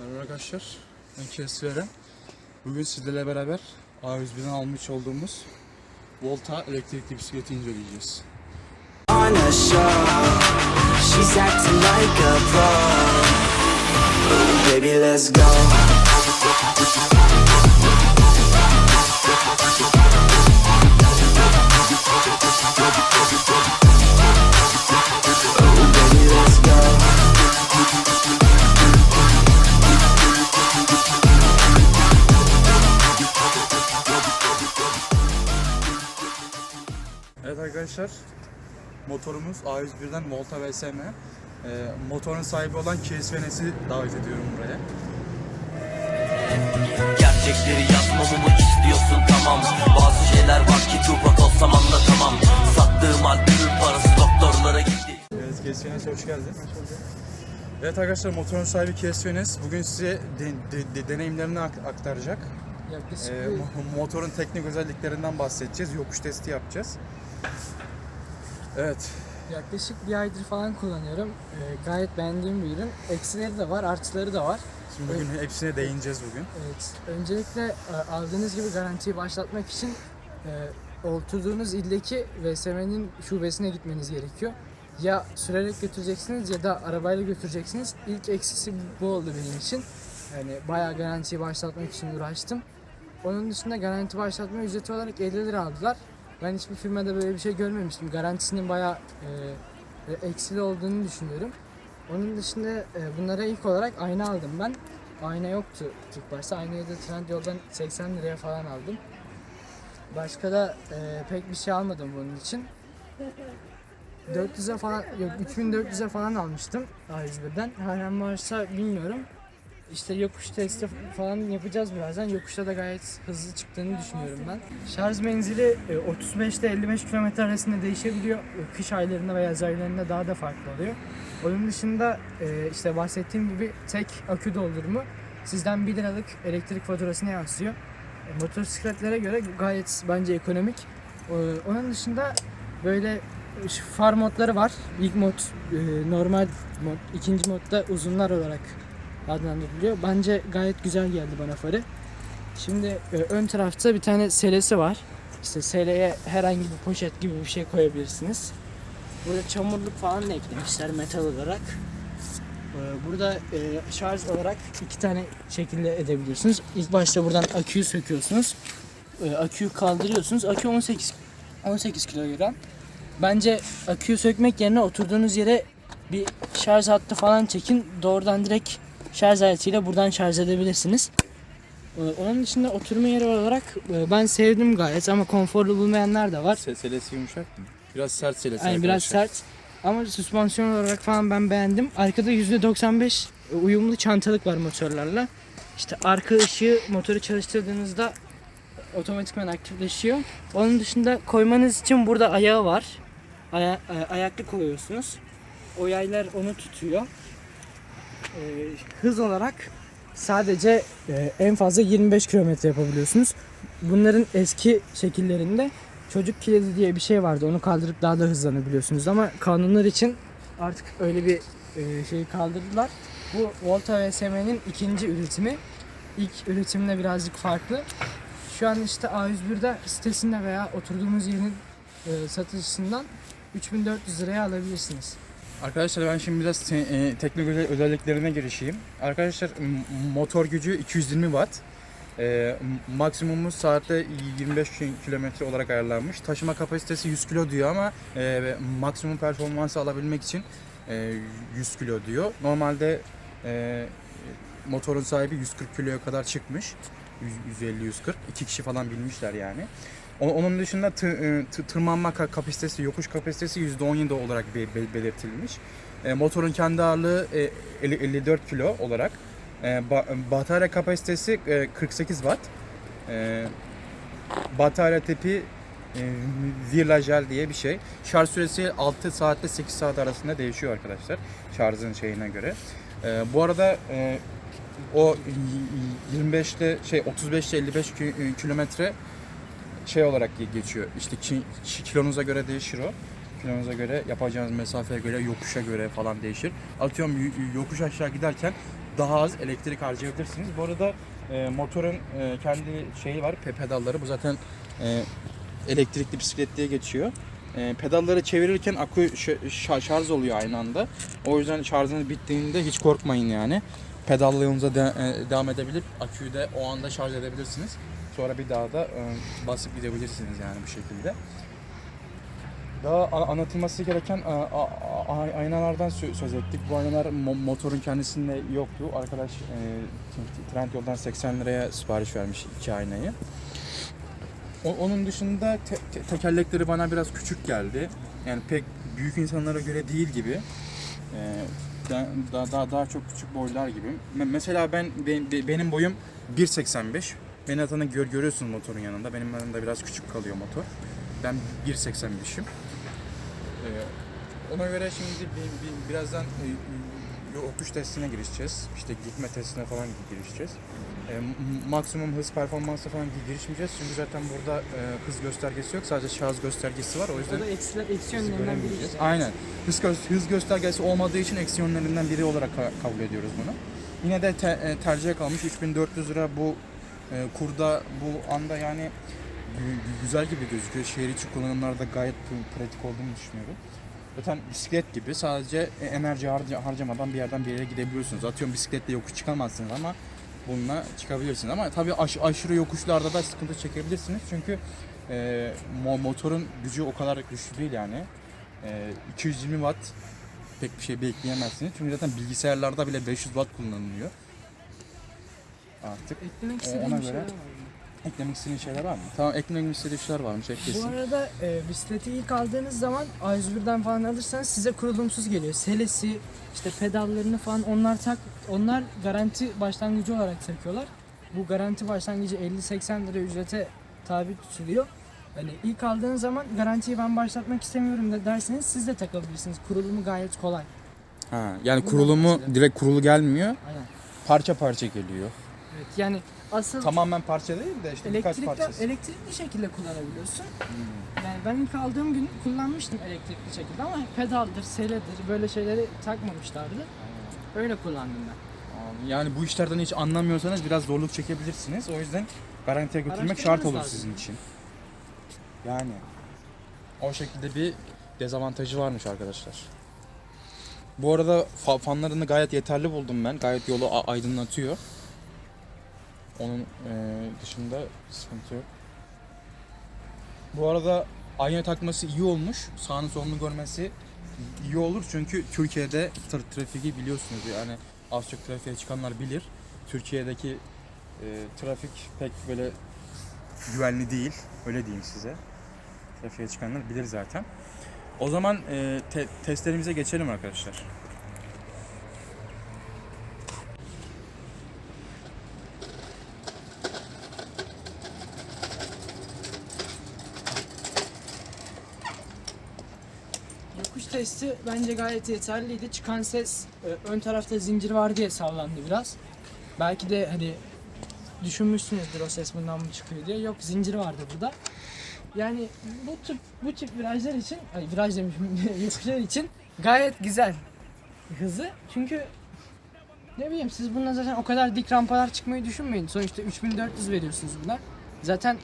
Merhaba arkadaşlar. Ben Veren. Bugün sizlerle beraber A101'den almış olduğumuz Volta elektrikli bisikleti inceleyeceğiz. Baby, let's go. Arkadaşlar. Motorumuz A101'den Volta VSM. Ee, motorun sahibi olan Kes Venes'i davet ediyorum buraya. Gerçekleri yazmamamı istiyorsun tamam Bazı şeyler var ki Tupac olsam anlatamam Sattığım albümün parası doktorlara gitti Evet Kes Venes hoş geldin. Evet arkadaşlar motorun sahibi Kes Venes bugün size de- de- de- deneyimlerini ak- aktaracak. Yaklaşık, Ee, mo- motorun teknik özelliklerinden bahsedeceğiz. Yokuş testi yapacağız. Evet. yaklaşık bir aydır falan kullanıyorum. Ee, gayet beğendiğim bir ürün. Eksileri de var, artıları da var. Şimdi bugün hepsine değineceğiz bugün. Evet, öncelikle e, aldığınız gibi garantiyi başlatmak için e, oturduğunuz ildeki VSM'nin şubesine gitmeniz gerekiyor. Ya sürerek götüreceksiniz ya da arabayla götüreceksiniz. İlk eksisi bu oldu benim için. Yani bayağı garantiyi başlatmak için uğraştım. Onun dışında garanti başlatma ücreti olarak 50 lira aldılar. Ben hiçbir firmada böyle bir şey görmemiştim. Garantisinin bayağı e, e, eksili olduğunu düşünüyorum. Onun dışında e, bunlara ilk olarak ayna aldım ben. Ayna yoktu ilk başta. Aynayı da Trendyol'dan 80 liraya falan aldım. Başka da e, pek bir şey almadım bunun için. 400'e falan, yok 3400'e falan almıştım A101'den. Halen varsa bilmiyorum. İşte yokuş testi falan yapacağız birazdan. Yokuşta da gayet hızlı çıktığını düşünüyorum ben. Şarj menzili e, 35 ile 55 km arasında değişebiliyor. E, Kış aylarında ve yaz aylarında daha da farklı oluyor. Onun dışında e, işte bahsettiğim gibi tek akü doldurumu sizden 1 liralık elektrik faturasına yansıyor. E, Motosikletlere göre gayet bence ekonomik. E, Onun dışında böyle far modları var. İlk mod e, normal mod, ikinci modda uzunlar olarak adlandırılıyor. Bence gayet güzel geldi bana farı. Şimdi e, ön tarafta bir tane selesi var. İşte seleye herhangi bir poşet gibi bir şey koyabilirsiniz. Burada çamurluk falan da eklemişler metal olarak. Ee, Burada e, şarj olarak iki tane şekilde edebiliyorsunuz. İlk başta buradan aküyü söküyorsunuz. Aküyü kaldırıyorsunuz. Akü 18 18 kilogram. Bence aküyü sökmek yerine oturduğunuz yere bir şarj hattı falan çekin. Doğrudan direkt şarj aletiyle buradan şarj edebilirsiniz. Ee, Onun dışında oturma yeri olarak e, ben sevdim gayet ama konforlu bulmayanlar da var. Se- selesi yumuşak mı? Biraz sert selesi Yani biraz sert. Ama süspansiyon olarak falan ben beğendim. Arkada %95 uyumlu çantalık var motorlarla. İşte arka ışığı motoru çalıştırdığınızda otomatikman aktifleşiyor. Onun dışında koymanız için burada ayağı var. Aya, e, ayaklı koyuyorsunuz. O yaylar onu tutuyor. Ee, hız olarak sadece e, en fazla 25 kilometre yapabiliyorsunuz. Bunların eski şekillerinde çocuk kilidi diye bir şey vardı. Onu kaldırıp daha da hızlanabiliyorsunuz ama kanunlar için artık öyle bir e, şeyi kaldırdılar. Bu Volta VSM'nin ikinci üretimi. İlk üretimle birazcık farklı. Şu an işte A101'de sitesinde veya oturduğumuz yerin e, satışından 3400 liraya alabilirsiniz. Arkadaşlar ben şimdi biraz te- e, özel- özelliklerine girişeyim. Arkadaşlar motor gücü 220 watt. E, m- maksimumu saatte 25 ki- kilometre olarak ayarlanmış. Taşıma kapasitesi 100 kilo diyor ama e, maksimum performansı alabilmek için e, 100 kilo diyor. Normalde e, motorun sahibi 140 kiloya kadar çıkmış. 150-140. İki kişi falan binmişler yani. Onun dışında e, tı- tırmanma ka- kapasitesi, yokuş kapasitesi %17 olarak be- be- belirtilmiş. E, motorun kendi ağırlığı e, 50 54 kilo olarak. E, ba- batarya kapasitesi e, 48 watt. E, batarya tipi e, Virlagel diye bir şey. Şarj süresi 6 saatle 8 saat arasında değişiyor arkadaşlar. Şarjın şeyine göre. E, bu arada e, o 25'te şey 35 ile 55 ki- kilometre şey olarak ge- geçiyor. İşte ki, ki- kilonuza göre değişir o. Kilonuza göre yapacağınız mesafeye göre yokuşa göre falan değişir. Atıyorum yokuş aşağı giderken daha az elektrik harcayabilirsiniz. Bu arada e, motorun e, kendi şeyi var, pe- pedalları. Bu zaten e, elektrikli bisiklet diye geçiyor. E, pedalları çevirirken akü şarj oluyor aynı anda. O yüzden şarjınız bittiğinde hiç korkmayın yani. Pedalla yolunuza de- e, devam edebilip aküyü de o anda şarj edebilirsiniz. Sonra bir daha da e, basıp gidebilirsiniz yani bu şekilde. Daha anlatılması gereken a- aynalardan sö- söz ettik. Bu aynalar mo- motorun kendisinde yoktu. Arkadaş e, Trendyol'dan 80 liraya sipariş vermiş iki aynayı. Onun dışında te- te- tekerlekleri bana biraz küçük geldi. Yani pek büyük insanlara göre değil gibi. E, daha daha daha çok küçük boylar gibi. Me- mesela ben be- be- benim boyum 1.85. Beni zaten gör, görüyorsunuz motorun yanında. Benim yanımda biraz küçük kalıyor motor. Ben 1.85'im. Ee, ona göre şimdi bir, bir- birazdan yokuş testine girişeceğiz. İşte gitme testine falan girişeceğiz. E, maksimum hız performansa falan girişmeyeceğiz. Çünkü zaten burada e, hız göstergesi yok. Sadece şarj göstergesi var. O yüzden O da eksi yönlerinden biri işte. Aynen. Hız, gö- hız göstergesi olmadığı için eksi yönlerinden biri olarak ka- kabul ediyoruz bunu. Yine de te- e, tercihe kalmış 3400 lira bu e, kurda bu anda yani gü- güzel gibi gözüküyor. Şehir içi kullanımlarda gayet pr- pratik olduğunu düşünüyorum. Zaten bisiklet gibi sadece e, enerji harca- harcamadan bir yerden bir yere gidebiliyorsunuz. Atıyorum bisikletle yokuş çıkamazsınız ama bununla çıkabilirsiniz. Ama tabii aş- aşırı yokuşlarda da sıkıntı çekebilirsiniz. Çünkü e, mo- motorun gücü o kadar güçlü değil yani. E, 220 watt pek bir şey bekleyemezsiniz. Çünkü zaten bilgisayarlarda bile 500 watt kullanılıyor. Artık Eklemek istediğim ona şey göre- var mı? Eklemek istediğin şeyler var mı? Tamam eklemek istediğin şeyler varmış Bu eklesin. arada e, bisikleti ilk aldığınız zaman A101'den falan alırsanız size kurulumsuz geliyor. Selesi, işte pedallarını falan onlar tak onlar garanti başlangıcı olarak takıyorlar. Bu garanti başlangıcı 50-80 lira ücrete tabi tutuluyor. Hani ilk aldığınız zaman garantiyi ben başlatmak istemiyorum da derseniz siz de takabilirsiniz. Kurulumu gayet kolay. Ha, yani Bundan kurulumu direkt kurulu gelmiyor. Aynen. Parça parça geliyor. Evet, yani asıl Tamamen parça değil de işte birkaç elektrikli, parçası. elektrikli şekilde kullanabiliyorsun. Yani ben ilk aldığım gün kullanmıştım elektrikli şekilde ama pedaldır, seledir böyle şeyleri takmamışlardı. Öyle kullandım ben. Yani bu işlerden hiç anlamıyorsanız biraz zorluk çekebilirsiniz. O yüzden garantiye götürmek şart Araştırmanız olur lazım. sizin için. Yani o şekilde bir dezavantajı varmış arkadaşlar. Bu arada fa- fanlarını gayet yeterli buldum ben. Gayet yolu a- aydınlatıyor. Onun eee, dışında sıkıntı yok. Bu arada ayna takması iyi olmuş. Sağını solunu görmesi iyi olur çünkü Türkiye'de tra- trafiği biliyorsunuz yani az çok trafiğe çıkanlar bilir. Türkiye'deki e, trafik pek böyle güvenli değil. Öyle diyeyim size. Trafiğe çıkanlar bilir zaten. O zaman e, te- testlerimize geçelim arkadaşlar. Yokuş testi bence gayet yeterliydi. Çıkan ses e, ön tarafta zincir var diye sallandı biraz. Belki de hani düşünmüşsünüzdür o ses bundan mı çıkıyor diye. Yok zincir vardı burada. Yani bu tip bu tip virajlar için, ay viraj demişim, yokuşlar için gayet güzel hızı. Çünkü ne bileyim siz bununla zaten o kadar dik rampalar çıkmayı düşünmeyin. Sonuçta 3400 veriyorsunuz buna. Zaten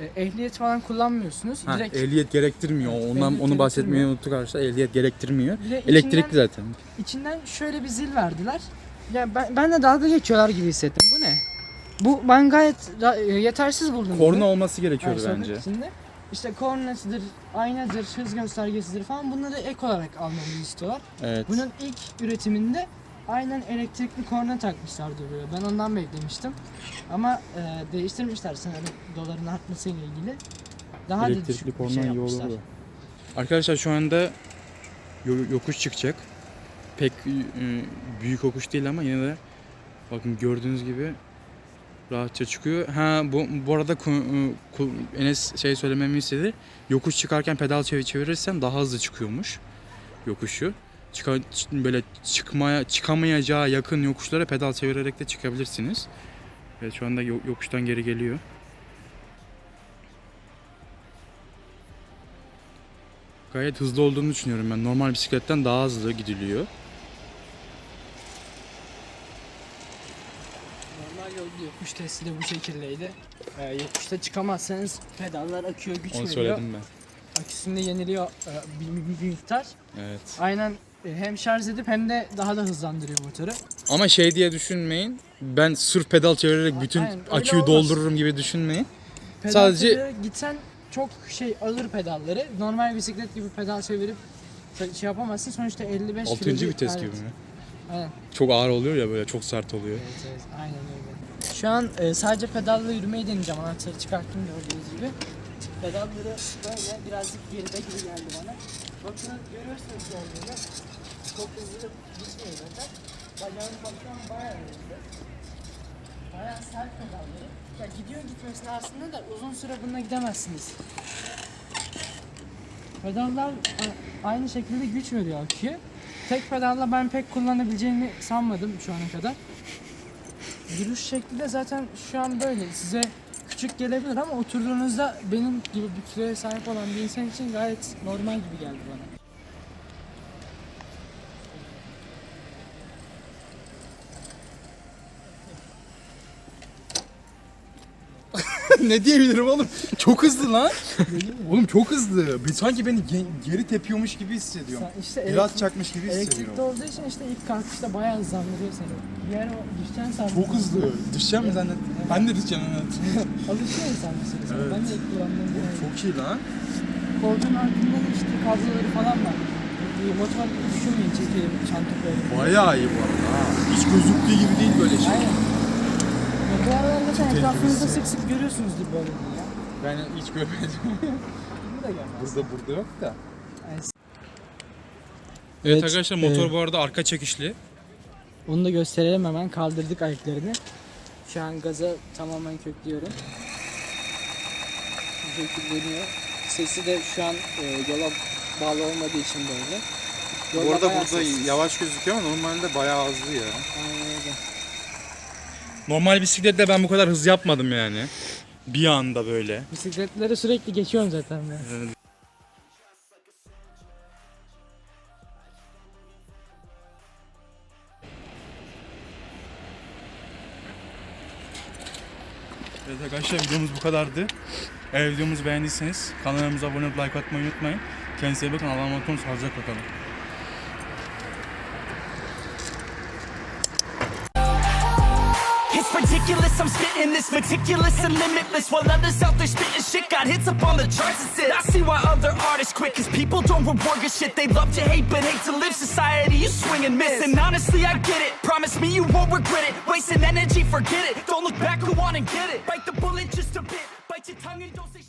e, ehliyet falan kullanmıyorsunuz. Ha, Direkt ehliyet gerektirmiyor. Evet, Ondan ehliyet onu bahsetmeyi unuttuk arkadaşlar. Ehliyet gerektirmiyor. Elektrikli içinden- zaten. İçinden şöyle bir zil verdiler. Ya ben, ben de dalga geçiyorlar gibi hissettim. Bu ne? Bu ben gayet e, yetersiz buldum. Korna bunu. olması gerekiyordu Ay, bence. sonrasında İşte kornasıdır, aynadır, hız göstergesidir falan bunları ek olarak almamızı istiyorlar. Evet. Bunun ilk üretiminde aynen elektrikli korna takmışlardı buraya. Ben ondan beklemiştim. Ama e, değiştirmişler sanırım doların artmasıyla ilgili. Daha da Elektrikli düşük bir korna şey iyi yapmışlar. olurdu. Arkadaşlar şu anda yo- yokuş çıkacak. Pek e, büyük yokuş değil ama yine de bakın gördüğünüz gibi rahatça çıkıyor. Ha bu bu arada ku- e, ku- Enes şey söylememi istedi. Yokuş çıkarken pedal çevir çevirirsen daha hızlı çıkıyormuş yokuşu. Çıka, böyle çıkmaya çıkamayacağı yakın yokuşlara pedal çevirerek de çıkabilirsiniz. Evet şu anda yo- yokuştan geri geliyor. Gayet hızlı olduğunu düşünüyorum ben. Normal bisikletten daha hızlı gidiliyor. Normal yol yokuş testi de bu şekildeydi. Ee, yokuşta çıkamazsanız pedallar akıyor, güç Onu veriyor. söyledim ben. Aküsünde yeniliyor e, bir, bir, bir miktar. Evet. Aynen hem şarj edip hem de daha da hızlandırıyor motoru. Ama şey diye düşünmeyin. Ben sırf pedal çevirerek bütün Aynen, öyle aküyü olmaz. doldururum gibi düşünmeyin. Pedal Sadece- gitsen çok şey ağır pedalları. Normal bisiklet gibi pedal çevirip şey yapamazsın. Sonuçta 55 Altıncı kilo bir- vites evet, gibi mi? Aynen. Çok ağır oluyor ya böyle çok sert oluyor. Evet, evet, aynen öyle. Şu an e, sadece pedalla yürümeyi deneyeceğim. Anahtarı çıkarttım gördüğünüz gibi. Pedalları böyle birazcık geride gibi geldi bana. Bakın görüyorsunuz olduğunu. Çok hızlı gitmiyor zaten. Bacağını bakıyorum bayağı hızlı. Bayağı sert pedalları. Ya gidiyor gitmesine aslında da uzun süre bununla gidemezsiniz. Pedallar a- aynı şekilde güç veriyor aküye. Tek pedalla ben pek kullanabileceğimi sanmadım şu ana kadar. Yürüyüş şekli de zaten şu an böyle. Size küçük gelebilir ama oturduğunuzda benim gibi bir kiloya sahip olan bir insan için gayet normal gibi geldi bana. Ne diyebilirim oğlum? Çok hızlı lan. oğlum çok hızlı. Bir- Sanki beni ge- geri tepiyormuş gibi hissediyorum. Sen işte Biraz elektrik- çakmış gibi Elektrikli hissediyorum. olduğu için işte ilk kalkışta bayağı hızlandırıyor seni. Yer o düşeceksin sandım. Çok hızlı. Düşeceğim mi zannettin? Ben de düşeceğim evet. Alışıyor insan sonra. Evet. Ben de ilk kullandığım bir Çok iyi lan. Koltuğun altında da işte kabloları falan var. Bir motor düşünmeyin çekelim çanta koyalım. Bayağı iyi bu arada ha. Hiç gözüktüğü gibi değil böyle şey. Aynen. Bu aralar zaten etrafınızda sık sık görüyorsunuzdur böyle bir ya. Ben hiç görmedim. Bu da gelmez. burada burada yok da. Evet, Evet, arkadaşlar motor e, bu arada arka çekişli. Onu da gösterelim hemen. Kaldırdık ayaklarını. Şu an gaza tamamen köklüyorum. Bu dönüyor. Sesi de şu an e, yola bağlı olmadığı için böyle. Bu Yolda arada bayağı burada sessiz. yavaş gözüküyor ama normalde bayağı hızlı ya. Aynen öyle. Normal bisiklette ben bu kadar hız yapmadım yani. Bir anda böyle. Bisikletlere sürekli geçiyorum zaten ben. Evet arkadaşlar videomuz bu kadardı. Eğer videomuzu beğendiyseniz kanalımıza abone olup like atmayı unutmayın. Kendinize iyi bakın. Allah'a emanet olun. Sağlıcakla kalın. ridiculous. I'm spitting this meticulous and limitless. While others out there spitting shit, got hits up on the charts and shit. I see why other artists quit, cause people don't reward your shit. They love to hate, but hate to live. Society, you swing and miss. And honestly, I get it. Promise me you won't regret it. Wasting energy, forget it. Don't look back, go on and get it. Bite the bullet just a bit. Bite your tongue and don't say shit.